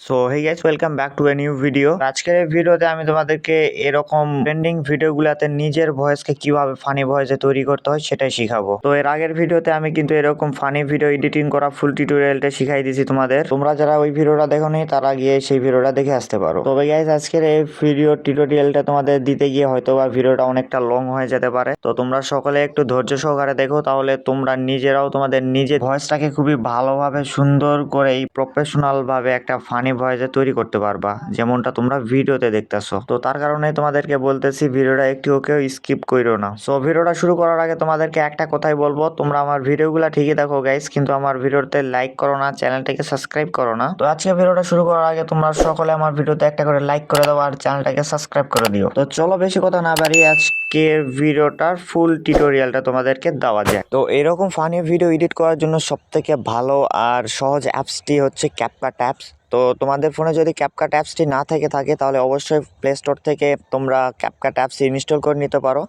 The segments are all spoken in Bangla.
So hey guys welcome back to a new video আজকের এই ভিডিওতে আমি তোমাদেরকে এরকম ট্রেন্ডিং ভিডিওগুলোতে নিজের ভয়েসকে কীভাবে ফানি ভয়েসে তৈরি করতে হয় সেটাই শিখাবো। তো এর আগের ভিডিওতে আমি কিন্তু এরকম ফানি ভিডিও এডিটিং করা ফুল টিউটোরিয়ালটা শিখাই দিয়েছি তোমাদের। তোমরা যারা ওই ভিডিওটা দেখো নি তারা গিয়ে সেই ভিডিওটা দেখে আসতে পারো। তবে গাইস আজকের এই ভিডিও টিউটোরিয়ালটা তোমাদের দিতে গিয়ে হয়তো বা ভিডিওটা অনেকটা লং হয়ে যেতে পারে। তো তোমরা সকলে একটু ধৈর্য সহকারে দেখো, তাহলে তোমরা নিজেরাও তোমাদের নিজের ভয়েসটাকে খুবই ভালোভাবে সুন্দর করে এই প্রফেশনাল ভাবে একটা ফানি ভয়েসে তৈরি করতে পারবা, যেমনটা তোমরা ভিডিওতে দেখতেছো। তো তার কারণে তোমাদেরকে বলতেছি, ভিডিওটা একটু কেউ স্কিপ করো না। সো ভিডিওটা শুরু করার আগে তোমাদেরকে একটা কথাই বলব, তোমরা আমার ভিডিওগুলো ঠিকই দেখো গাইস কিন্তু আমার ভিডিওতে লাইক করো না, চ্যানেলটাকে সাবস্ক্রাইব করো না। তো আজকে ভিডিওটা শুরু করার আগে তোমরা সকলে আমার ভিডিওতে একটা করে লাইক করে দাও আর চ্যানেলটাকে সাবস্ক্রাইব করে দিও। তো চলো বেশি কথা না বাড়িয়ে আজকে ভিডিওটার ফুল টিউটোরিয়ালটা তোমাদেরকে দেওয়া যায় তো এরকম ফানি ভিডিও এডিট করার জন্য সব থেকে ভালো আর সহজ অ্যাপসটি হচ্ছে ক্যাপকাট অ্যাপস তো তোমাদের ফোনে যদি ক্যাপকাট অ্যাপসটি না থেকে থাকে, তাহলে অবশ্যই প্লে স্টোর থেকে তোমরা ক্যাপকাট অ্যাপস ইনস্টল করে নিতে পারো।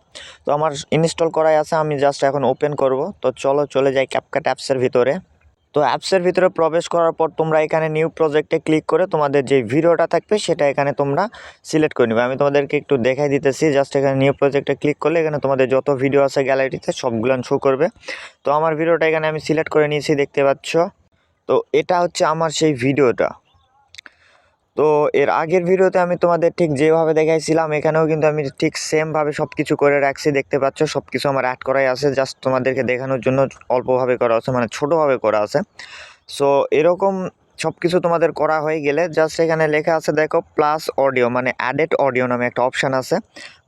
তো আমার ইনস্টল করাই আছে, আমি জাস্ট এখন ওপেন করব। তো চলো, চলে যাই ক্যাপকাট অ্যাপসের ভিতরে। তো অ্যাপসের ভিতরে প্রবেশ করার পর তোমরা এখানে নিউ প্রজেক্টে ক্লিক করে তোমাদের যে ভিডিওটা থাকবে, সেটা এখানে তোমরা সিলেক্ট করে নেবে। আমি তোমাদেরকে একটু দেখাই দিতেছি জাস্ট এখানে নিউ প্রজেক্টে ক্লিক করলে এখানে তোমাদের যত ভিডিও আছে গ্যালারিতে সবগুলো শো করবে। তো আমার ভিডিওটা এখানে আমি সিলেক্ট করে নিয়েছি, দেখতে পাচ্ছ? তো এটা হচ্ছে আমার সেই ভিডিওটা। তো এর আগের ভিডিওতে আমি তোমাদের ঠিক যেভাবে দেখাইছিলাম, এখানেও কিন্তু আমি ঠিক সেমভাবে সব কিছু করে রাখছি, দেখতে পাচ্ছ? সব কিছু আমার অ্যাড করাই আছে জাস্ট তোমাদেরকে দেখানোর জন্য অল্পভাবে করা আছে মানে ছোটোভাবে করা আছে। সো এরকম সব কিছু তোমাদের করা হয়ে গেলে জাস্ট এখানে লেখা আছে, দেখো প্লাস অডিও মানে অ্যাডেড অডিও নামে একটা অপশান আছে,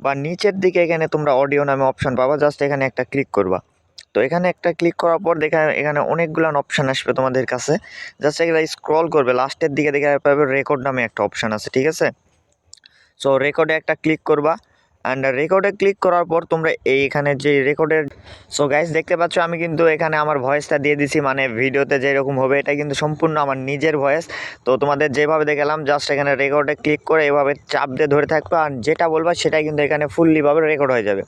বা নিচের দিকে এখানে তোমরা অডিও নামে অপশান পাবা জাস্ট এখানে একটা ক্লিক করবা। তো এখানে একটা ক্লিক করার পর দেখা, এখানে অনেকগুলো অপশান আসবে তোমাদের কাছে। জাস্ট এগুলো স্ক্রল করবে লাস্টের দিকে দেখা পাবে রেকর্ড নামে একটা অপশান আছে, ঠিক আছে? সো রেকর্ডে একটা ক্লিক করবা। অ্যান্ড রেকর্ডে ক্লিক করার পর তোমরা এইখানে যে রেকর্ডের সো গাইস দেখতে পাচ্ছ, আমি কিন্তু এখানে আমার ভয়েসটা দিয়ে দিছি। মানে ভিডিওতে যেরকম হবে, এটা কিন্তু সম্পূর্ণ আমার নিজের ভয়েস তো তোমাদের যেভাবে দেখালাম জাস্ট এখানে রেকর্ডে ক্লিক করে এভাবে চাপ দিয়ে ধরে থাকবে। আর যেটা বলবা, সেটাই কিন্তু এখানে ফুললিভাবে রেকর্ড হয়ে যাবে।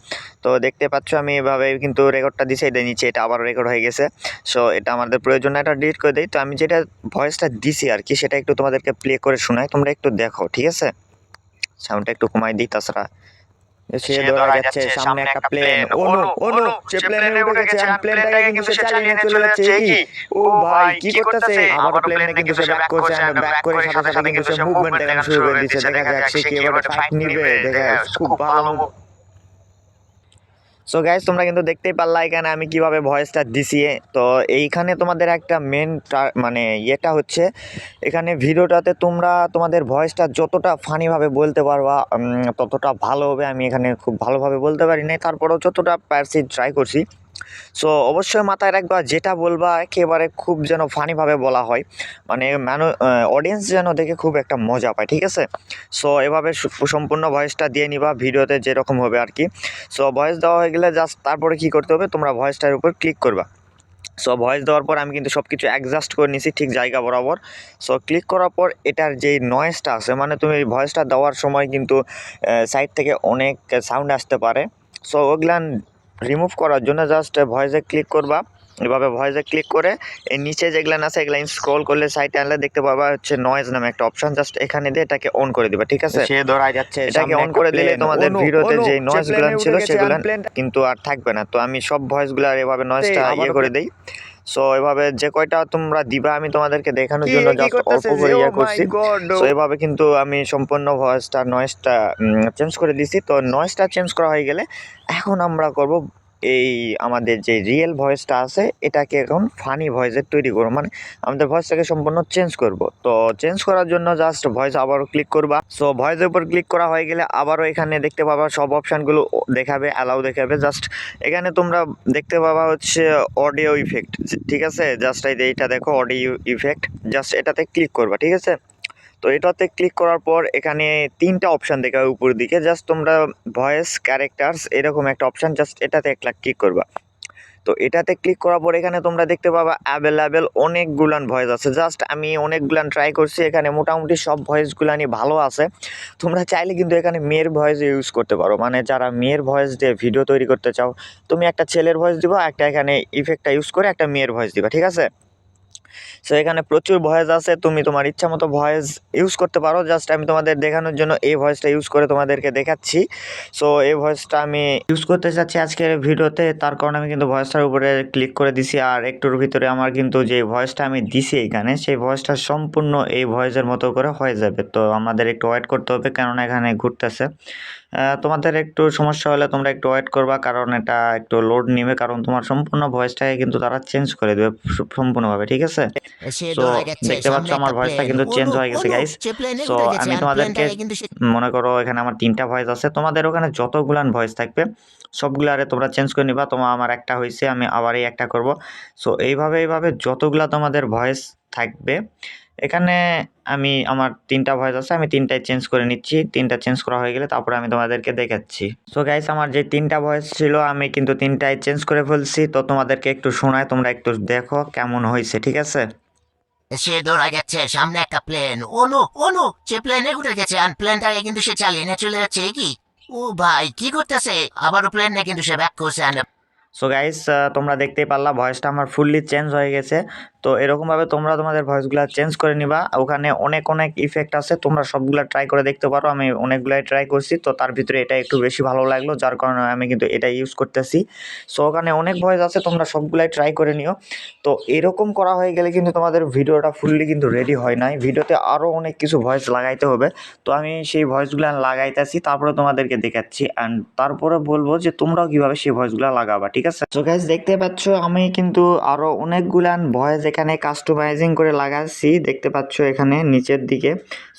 তো দেখতে পাচ্ছ, আমি এভাবে কিন্তু রেকর্ডটা দিছে। এটা নিচে, এটা আবার রেকর্ড হয়ে গেছে। সো এটা আমাদের প্রয়োজন। এটা ডিলিট করে দিই। তো আমি যেটা ভয়েসটা দিছি আর কি, সেটা একটু তোমাদেরকে প্লে করে শোনাই। তোমরা একটু দেখো, ঠিক আছে? সাউন্ডটা একটু কমাই দিই, তাছাড়া। সে ধরা যাচ্ছে সামনে একটা প্লেন অনু অনু সে প্লেনে উঠে গেছে আর প্লেনটাকে কিন্তু সে চালিয়ে নিয়ে চলে যাচ্ছে কি? ও ভাই কি করতেছে? আমার প্লেনে কিন্তু সে ব্যাক করছে আর ব্যাক করে সাথে সাথে কিন্তু সে মুভমেন্ট দেখানো শুরু করে দিচ্ছে দেখা সে কি এবার ফাইট নিবে দেখা খুব ভালো সো গ্যাস তোমরা কিন্তু দেখতেই পারলা এখানে আমি কীভাবে ভয়েসটা দিছি। তো এইখানে তোমাদের একটা মেন মানে ইয়েটা হচ্ছে, এখানে ভিডিওটাতে তোমরা তোমাদের ভয়েসটা যতটা ফানিভাবে বলতে পারবা ততটা ভালো হবে। আমি এখানে খুব ভালোভাবে বলতে পারি নাই। তারপরেও যতটা পারছি ট্রাই করছি। সো অবশ্যই মাথায় রাখবা, যেটা বলবা একেবারে খুব যেন ফানিভাবে বলা হয়। মানে মানু অডিয়েন্স যেন দেখে খুব একটা মজা পায়, ঠিক আছে? সো এভাবে সম্পূর্ণ ভয়েসটা দিয়ে নিবা, ভিডিওতে যেরকম হবে আর কি। সো ভয়েস দেওয়া হয়ে গেলে জাস্ট তারপরে কি করতে হবে? তোমরা ভয়েসটার উপর ক্লিক করবা। সো ভয়েস দেওয়ার পর আমি কিন্তু সব কিছু অ্যাডজাস্ট করে নিছি ঠিক জায়গা বরাবর। সো ক্লিক করার পর এটার যেই নয়েসটা আছে মানে তুমি ভয়েসটা দেওয়ার সময় কিন্তু সাইড থেকে অনেক সাউন্ড আসতে পারে। সো ওগুলান রিমুভ করার জন্য জাস্ট ভয়েসে ক্লিক করবা। এভাবে ভয়েসে ক্লিক করে এই নিচে যেগুলান আছে এগুলাইন স্ক্রল করলে সাইডে আনলে দেখতে পাবা হচ্ছে নয়েজ নামে একটা অপশন জাস্ট এখানে দিয়ে এটাকে অন করে দিবা ঠিক আছে? সে ধরা যাচ্ছে এটাকে অন করে দিলে তোমাদের ভিডিওতে যে নয়েজগুলো ছিল সেগুলো কিন্তু আর থাকবে না। তো আমি সব ভয়েসগুলো আর এভাবে নয়েজটা ইয়ে করে দেই। সো এভাবে যে কয়টা তোমরা দিবা আমি তোমাদেরকে দেখানোর জন্য জাস্ট অল্প করে ইয়া Oh করছি। সো এভাবে কিন্তু আমি সম্পূর্ণ ভয়েসটা নয়েসটা চেঞ্জ করে দিছি। তো নয়েসটা চেঞ্জ করা হয়ে গেলে এখন আমরা করব এই আমাদের যে রিয়েল ভয়েসটা আছে, এটাকে এখন ফানি ভয়েসের তৈরি করব। মানে আমাদের ভয়েসটাকে সম্পূর্ণ চেঞ্জ করব। তো চেঞ্জ করার জন্য জাস্ট ভয়েস আবারও ক্লিক করবা। সো ভয়েসের উপর ক্লিক করা হয়ে গেলে আবারও এখানে দেখতে পাবা সব অপশানগুলো দেখাবে অ্যালাউ দেখাবে। জাস্ট এখানে তোমরা দেখতে পাবা হচ্ছে অডিও ইফেক্ট ঠিক আছে? জাস্ট এইটা দেখো অডিও ইফেক্ট জাস্ট এটাতে ক্লিক করবা, ঠিক আছে? তো এটাতে ক্লিক করার পর এখানে তিনটা অপশান দেখাবে উপর দিকে। জাস্ট তোমরা ভয়েস ক্যারেক্টার্স এরকম একটা অপশান জাস্ট এটাতে এক লাখ ক্লিক করবা। তো এটাতে ক্লিক করার পর এখানে তোমরা দেখতে পাবা অ্যাভেলেবেল অনেকগুলান ভয়েস আছে। জাস্ট আমি অনেকগুলান ট্রাই করছি, এখানে মোটামুটি সব ভয়েসগুলানই ভালো আছে। তোমরা চাইলে কিন্তু এখানে মেয়ের ভয়েস ইউজ করতে পারো। মানে যারা মেয়ের ভয়েস দিয়ে ভিডিও তৈরি করতে চাও, তুমি একটা ছেলের ভয়েস দিবা, একটা এখানে ইফেক্টটা ইউজ করে একটা মেয়ের ভয়েস দিবা, ঠিক আছে? সো এখানে প্রচুর ভয়েস আছে। তুমি তোমার ইচ্ছা মতো ভয়েস ইউজ করতে পারো। জাস্ট আমি তোমাদের দেখানোর জন্য এই ভয়েসটা ইউজ করে তোমাদেরকে দেখাচ্ছি। সো এই ভয়েসটা আমি ইউজ করতে চাচ্ছি আজকের ভিডিওতে। তার কারণে আমি কিন্তু ভয়েসটার উপরে ক্লিক করে দিছি। আর একটুর ভিতরে আমার কিন্তু যে ভয়েসটা আমি দিছি এখানে, সেই ভয়েসটা সম্পূর্ণ এই ভয়েসের মতো করে হয়ে যাবে। তো আমাদের একটু ওয়েট করতে হবে কেননা এখানে ঘুরতেছে। তোমাদের একটু সমস্যা হলে তোমরা একটু ওয়েট করবা কারণ এটা একটু লোড নেবে কারণ তোমার সম্পূর্ণ ভয়েসটাকে কিন্তু তারা চেঞ্জ করে দেবে সম্পূর্ণভাবে ঠিক আছে? গেছে, দেখতে পাচ্ছ আমার ভয়েসটা কিন্তু চেঞ্জ হয়ে গেছে, গাইস গেছে, আমি তোমাদেরকে- মনে করো এখানে আমার তিনটা ভয়েস আছে তোমাদের ওখানে যতগুলান ভয়েস থাকবে সবগুলারে তোমরা চেঞ্জ করে নিবা তোমার আমার একটা হয়েছে আমি আবার এই একটা করব। সো এইভাবে এইভাবে যতগুলা তোমাদের ভয়েস থাকবে এখানে আমি, আমার তিনটা ভয়েস আছে, আমি তিনটাই চেঞ্জ করে নিচ্ছি। তিনটা চেঞ্জ করা হয়ে গেলে তারপরে আমি তোমাদেরকে দেখাচ্ছি। সো গাইস আমার যে তিনটা ভয়েস ছিল, আমি কিন্তু তিনটাই চেঞ্জ করে ফেলছি। তো তোমাদেরকে একটু শোনায় তোমরা একটু দেখো কেমন হয়েছে, ঠিক আছে? সে দৌড়ে গেছে, সামনে একটা plane oh no oh no, সে প্লেনে উঠে গেছে আর প্লেনটাকে কিন্তু সে চালিয়ে নিয়ে চলে যাচ্ছে কি? ও ভাই, কি করতেছে? আবারও প্লেন নিয়ে কিন্তু সে ব্যাক করছে সো গাইস তোমরা দেখতেই পারলা ভয়েসটা আমার ফুললি চেঞ্জ হয়ে গেছে। তো এরকমভাবে তোমরা তোমাদের ভয়েসগুলো চেঞ্জ করে নিবা। ওখানে অনেক অনেক ইফেক্ট আছে, তোমরা সবগুলো ট্রাই করে দেখতে পারো। আমি অনেকগুলাই ট্রাই করছি, তো তার ভিতরে এটা একটু বেশি ভালো লাগল, যার কারণে আমি কিন্তু এটা ইউজ করতেছি। সো ওখানে অনেক ভয়েস আছে, তোমরা সবগুলাই ট্রাই করে নিও। তো এরকম করা হয়ে গেলে কিন্তু তোমাদের ভিডিওটা ফুললি কিন্তু রেডি হয় নাই। ভিডিওতে আরও অনেক কিছু ভয়েস লাগাইতে হবে। তো আমি সেই ভয়েসগুলো লাগাইতেছি, তারপরে তোমাদেরকে দেখাচ্ছি। অ্যান্ড তারপরে বলব যে তোমরাও কীভাবে সেই ভয়েসগুলো লাগাবা আছে? তো গাইজ দেখতে পাচ্ছ আমি কিন্তু আরও অনেকগুলান ভয়েস এখানে কাস্টমাইজিং করে লাগাচ্ছি। দেখতে পাচ্ছ এখানে নিচের দিকে।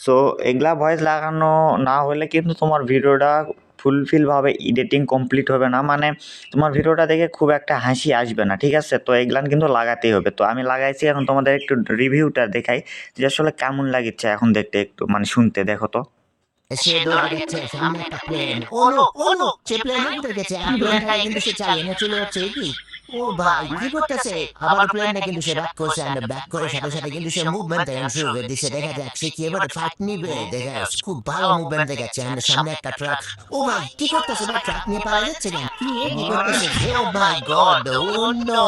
সো এগুলা ভয়েস লাগানো না হলে কিন্তু তোমার ভিডিওটা ফুলফিলভাবে এডিটিং কমপ্লিট হবে না। মানে তোমার ভিডিওটা দেখে খুব একটা হাসি আসবে না, ঠিক আছে? তো এগুলান কিন্তু লাগাতেই হবে। তো আমি লাগাইছি, এখন তোমাদের একটু রিভিউটা দেখাই যে আসলে কেমন লাগিচ্ছে এখন দেখতে একটু মানে শুনতে, দেখো তো। সে দৌড়ে গেছে সামনে একটা plane oh no oh no সে প্লেনে উঠে গেছে আর প্লেনটাকে কিন্তু সে চালিয়ে নিয়ে চলে যাচ্ছে কি? ও ভাই কি করতেছে? আবার প্লেনটা কিন্তু সে ব্যাক করছে and ব্যাক করে সাথে সাথে কিন্তু সে মুভমেন্ট শুরু করে দিচ্ছে দেখা যাক সে কি এবার ফাইট নিবে দেখা যাচ্ছে খুব ভালো মুভমেন্ট দেখাচ্ছে and সামনে একটা ট্রাক ও ভাই কি করতেছে ভাই ট্রাক নিয়ে পালা যাচ্ছে কেন? কি করতেছে? ও my god oh no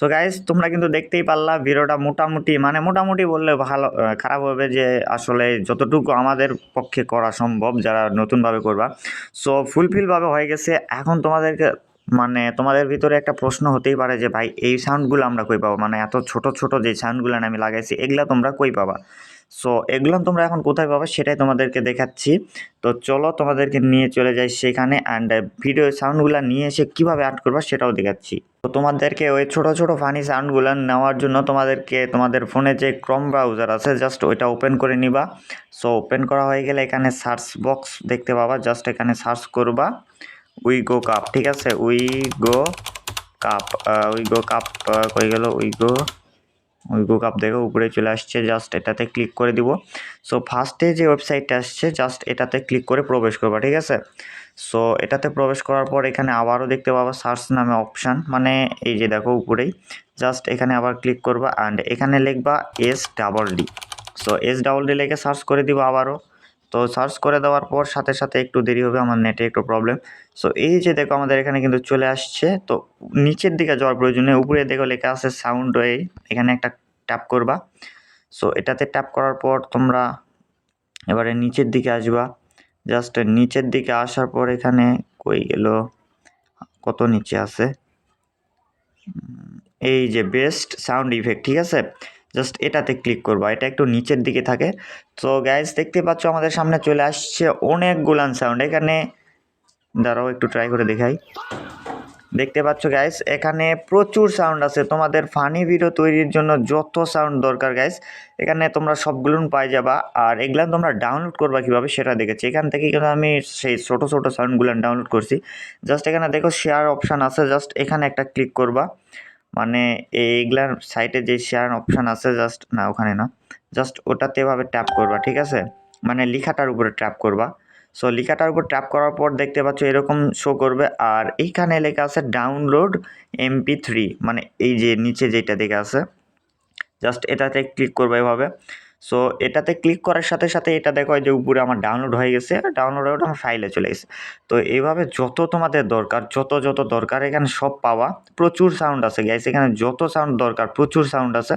so guys তোমরা কিন্তু দেখতেই পারলা ভিডিওটা মোটামুটি মানে মোটামুটি বললে ভালো খারাপ হবে যে আসলে যতটুকু আমাদের পক্ষে করা সম্ভব যারা নতুনভাবে করবা। সো ফুলফিলভাবে হয়ে গেছে। এখন তোমাদেরকে মানে তোমাদের ভিতরে একটা প্রশ্ন হতেই পারে যে, ভাই, এই সাউন্ডগুলো আমরা কই পাবো? মানে এত ছোট ছোট যে সাউন্ডগুলো আমি লাগাইছি, এগুলো তোমরা কই পাবা? সো এগুলো তোমরা এখন কোথায় পাবা সেটাই তোমাদেরকে দেখাচ্ছি। তো চলো তোমাদেরকে নিয়ে চলে যাই সেখানে অ্যান্ড ভিডিও সাউন্ডগুলো নিয়ে এসে কীভাবে অ্যাড করবা সেটাও দেখাচ্ছি। তো তোমাদেরকে ওই ছোট ছোট ফানি সাউন্ডগুলো নেওয়ার জন্য তোমাদেরকে তোমাদের ফোনে যে ক্রম ব্রাউজার আছে জাস্ট ওইটা ওপেন করে নিবা। সো ওপেন করা হয়ে গেলে এখানে সার্চ বক্স দেখতে পাবা জাস্ট এখানে সার্চ করবা। উই গো কাপ ঠিক আছে? We go cup we go cup কই গেল? We go we go cup দেখো উপরে চলে আসছে জাস্ট এটাতে ক্লিক করে দিব। সো ফার্স্টে যে ওয়েবসাইটটা আসছে জাস্ট এটাতে ক্লিক করে প্রবেশ করবা, ঠিক আছে? সো এটাতে প্রবেশ করার পর এখানে আবারও দেখতে পাবা সার্চ নামে অপশান মানে এই যে দেখো উপরেই। জাস্ট এখানে আবার ক্লিক করবা অ্যান্ড এখানে লিখবা S double D so S double D লেখে সার্চ করে দিব আবারও। তো সার্চ করে দেওয়ার পর সাথে সাথে একটু দেরি হবে, আমার নেটে একটু প্রবলেম সো এই যে দেখো আমাদের এখানে কিন্তু চলে আসছে। তো নিচের দিকে যাওয়ার প্রয়োজনে উপরে দেখো লেখা আছে সাউন্ড ওয়ে এখানে একটা ট্যাপ করবা। সো এটাতে ট্যাপ করার পর তোমরা এবারে নিচের দিকে আসবা। জাস্ট নিচের দিকে আসার পর এখানে কই গেল? কত নিচে আছে? এই যে বেস্ট সাউন্ড ইফেক্ট ঠিক আছে? জাস্ট এটাতে ক্লিক করবা, এটা একটু নিচের দিকে থাকে। তো গ্যাস দেখতে পাচ্ছ আমাদের সামনে চলে আসছে অনেক গুলান সাউন্ড এখানে দাঁড়াও, একটু ট্রাই করে দেখাই। দেখতে পাচ্ছ গাইস এখানে প্রচুর সাউন্ড আছে। তোমাদের ফানি ভিডিও তৈরির জন্য যত সাউন্ড দরকার গাইস এখানে তোমরা সবগুলো পাই যাবা। আর এগুলো তোমরা ডাউনলোড করবা কীভাবে সেটা দেখেছি। এখান থেকে কিন্তু আমি সেই ছোটো ছোটো সাউন্ডগুলো ডাউনলোড করছি। জাস্ট এখানে দেখো শেয়ার অপশান আছে জাস্ট এখানে একটা ক্লিক করবা। মানে এইগুলার সাইটে যে শেয়ার অপশান আছে জাস্ট না, ওখানে না জাস্ট ওটাতে এভাবে ট্যাপ করবা, ঠিক আছে? মানে লিখাটার উপরে ট্যাপ করবা। সো লিখাটার উপর ট্যাপ করার পর দেখতে পাচ্ছ এরকম শো করবে, আর এইখানে লেখা আছে ডাউনলোড এমপি থ্রি মানে এই যে নিচে যেটা দেখে আছে জাস্ট এটাতে ক্লিক করবে এভাবে। সো এটাতে ক্লিক করার সাথে সাথে এটা দেখো যে উপরে আমার ডাউনলোড হয়ে গেছে ডাউনলোড হয়ে আমার ফাইলে চলে গেছে। তো এইভাবে যত তোমাদের দরকার, যত যত দরকার, এখানে সব পাওয়া। প্রচুর সাউন্ড আছে গ্যাস এখানে যত সাউন্ড দরকার, প্রচুর সাউন্ড আছে।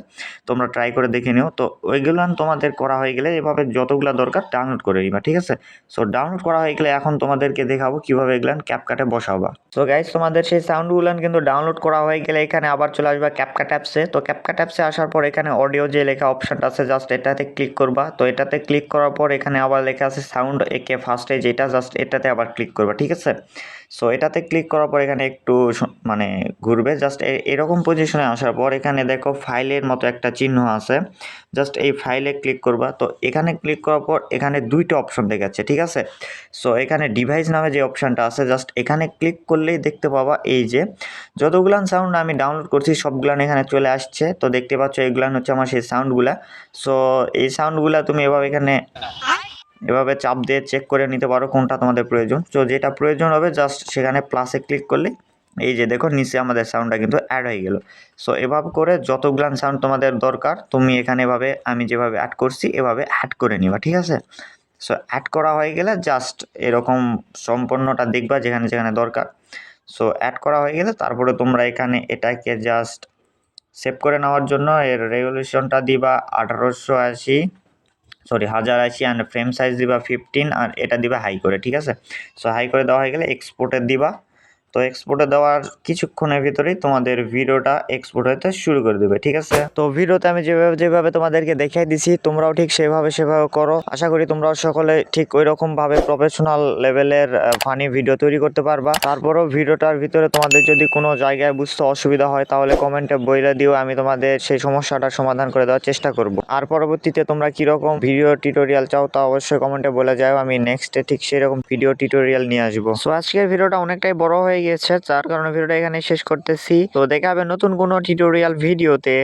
তোমরা ট্রাই করে দেখে নিও। তো ওইগুলো তোমাদের করা হয়ে গেলে এভাবে যতগুলো দরকার ডাউনলোড করে নিবা, ঠিক আছে? সো ডাউনলোড করা হয়ে গেলে এখন তোমাদেরকে দেখাবো কীভাবে এগুলান ক্যাপকাটে বসাবা। তো গাইজ তোমাদের সেই সাউন্ডগুলান কিন্তু ডাউনলোড করা হয়ে গেলে এখানে আবার চলে আসবে ক্যাপকাট অ্যাপসে তো ক্যাপকাট অ্যাপসে আসার পর এখানে অডিও যে লেখা অপশানটা আছে জাস্ট এটাতে ক্লিক করবা। তো এটাতে ক্লিক করার পর এখানে আবার লেখা আছে সাউন্ড একে ফার্স্টে যেটা জাস্ট এটাতে আবার ক্লিক করবা, ঠিক আছে? সো এটাতে ক্লিক করার পর এখানে একটু মানে ঘুরবে। জাস্ট এরকম পজিশনে আসার পর এখানে দেখো ফাইলের মতো একটা চিহ্ন আছে। জাস্ট এই ফাইলে ক্লিক করবা। তো এখানে ক্লিক করার পর এখানে দুইটা অপশন দেখাচ্ছে, ঠিক আছে? সো এখানে ডিভাইস নামে যে অপশানটা আছে জাস্ট এখানে ক্লিক করলেই দেখতে পাবা এই যে, যতগুলান সাউন্ড আমি ডাউনলোড করছি, সবগুলান এখানে চলে আসছে। তো দেখতে পাচ্ছ, এগুলান হচ্ছে আমার সেই সাউন্ডগুলা সো এই সাউন্ডগুলা তুমি এভাবে এখানে এভাবে চাপ দিয়ে চেক করে নিতে পারো কোনটা তোমাদের প্রয়োজন। তো যেটা প্রয়োজন হবে জাস্ট সেখানে প্লাসে ক্লিক করলে এই যে দেখো নিচে আমাদের সাউন্ডটা কিন্তু অ্যাড হয়ে গেল। সো এভাবে করে যতগুলান সাউন্ড তোমাদের দরকার, তুমি এখানে এভাবে আমি যেভাবে অ্যাড করছি, এভাবে অ্যাড করে নিবা, ঠিক আছে? সো অ্যাড করা হয়ে গেলে জাস্ট এরকম সম্পূর্ণটা দেখবা যেখানে যেখানে দরকার। সো অ্যাড করা হয়ে গেলে তারপরে তোমরা এখানে এটাকে জাস্ট সেভ করে নেওয়ার জন্য এর রেগুলেশনটা দিবা আঠারোশো আশি। সরি, হাজার আশি অ্যান্ড ফ্রেম সাইজ দিবা ফিফটিন আর এটা দিবা হাই করে, ঠিক আছে? সো হাই করে দেওয়া হয়ে গেলে এক্সপোর্টের দিবা। তো এক্সপোর্টে দেওয়ার কিছুক্ষণের ভিতরেই তোমাদের ভিডিওটা এক্সপোর্ট হতে শুরু করে দেবে, ঠিক আছে? তো ভিডিওতে আমি যেভাবে যেভাবে তোমাদেরকে দেখাই দিছি, তোমরাও ঠিক সেভাবে সেভাবে করো। আশা করি তোমরাও সকলে ঠিক ওই রকম ভাবে প্রফেশনাল লেভেলের ফানি ভিডিও তৈরি করতে পারবা। তারপরেও ভিডিওটার ভিতরে তোমাদের যদি কোনো জায়গায় বুঝতে অসুবিধা হয়, তাহলে কমেন্টে বইলে দিও, আমি তোমাদের সেই সমস্যাটার সমাধান করে দেওয়ার চেষ্টা করব। আর পরবর্তীতে তোমরা কীরকম ভিডিও টিউটোরিয়াল চাও, তা অবশ্যই কমেন্টে বলে যাও, আমি নেক্সটে ঠিক সেরকম ভিডিও টিউটোরিয়াল নিয়ে আসব। সো আজকের ভিডিওটা অনেকটাই বড় হয়ে গেছে যার কারণে ভিডিওটা এখানে শেষ করতেছি। তো দেখা হবে নতুন কোনো টিউটোরিয়াল ভিডিওতে